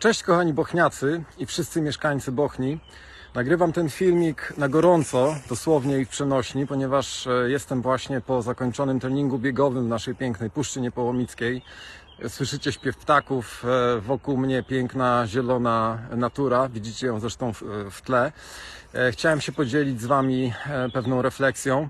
Cześć kochani bochniacy i wszyscy mieszkańcy Bochni. Nagrywam ten filmik na gorąco, dosłownie i w przenośni, ponieważ e, jestem właśnie po zakończonym treningu biegowym w naszej pięknej Puszczy Niepołomickiej. Słyszycie śpiew ptaków, e, wokół mnie piękna, zielona natura, widzicie ją zresztą w, w tle. E, Chciałem się podzielić z Wami e, pewną refleksją.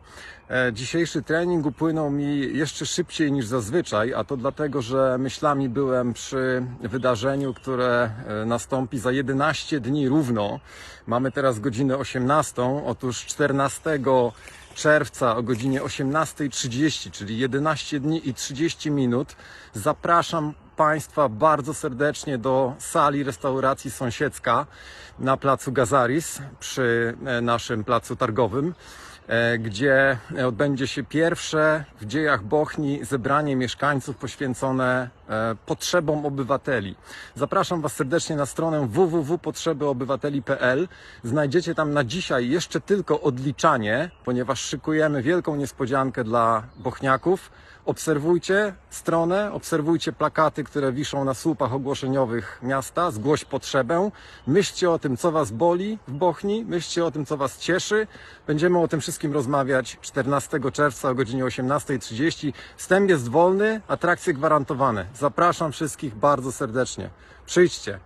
Dzisiejszy trening upłynął mi jeszcze szybciej niż zazwyczaj, a to dlatego, że myślami byłem przy wydarzeniu, które nastąpi za 11 dni równo. Mamy teraz godzinę 18, otóż 14 czerwca o godzinie 18.30, czyli 11 dni i 30 minut. Zapraszam Państwa bardzo serdecznie do sali restauracji Sąsiedzka na placu Gazaris przy e, naszym placu targowym e, gdzie odbędzie się pierwsze w dziejach Bochni zebranie mieszkańców poświęcone e, potrzebom obywateli. Zapraszam Was serdecznie na stronę www.potrzeboobywateli.pl. Znajdziecie tam na dzisiaj jeszcze tylko odliczanie, ponieważ szykujemy wielką niespodziankę dla bochniaków. Obserwujcie stronę, obserwujcie plakaty, które wiszą na słupach ogłoszeniowych miasta. Zgłoś potrzebę. Myślcie o tym, co Was boli w Bochni, myślcie o tym, co Was cieszy. Będziemy o tym wszystkim rozmawiać 14 czerwca o godzinie 18.30. Wstęp jest wolny, atrakcje gwarantowane. Zapraszam wszystkich bardzo serdecznie. Przyjdźcie.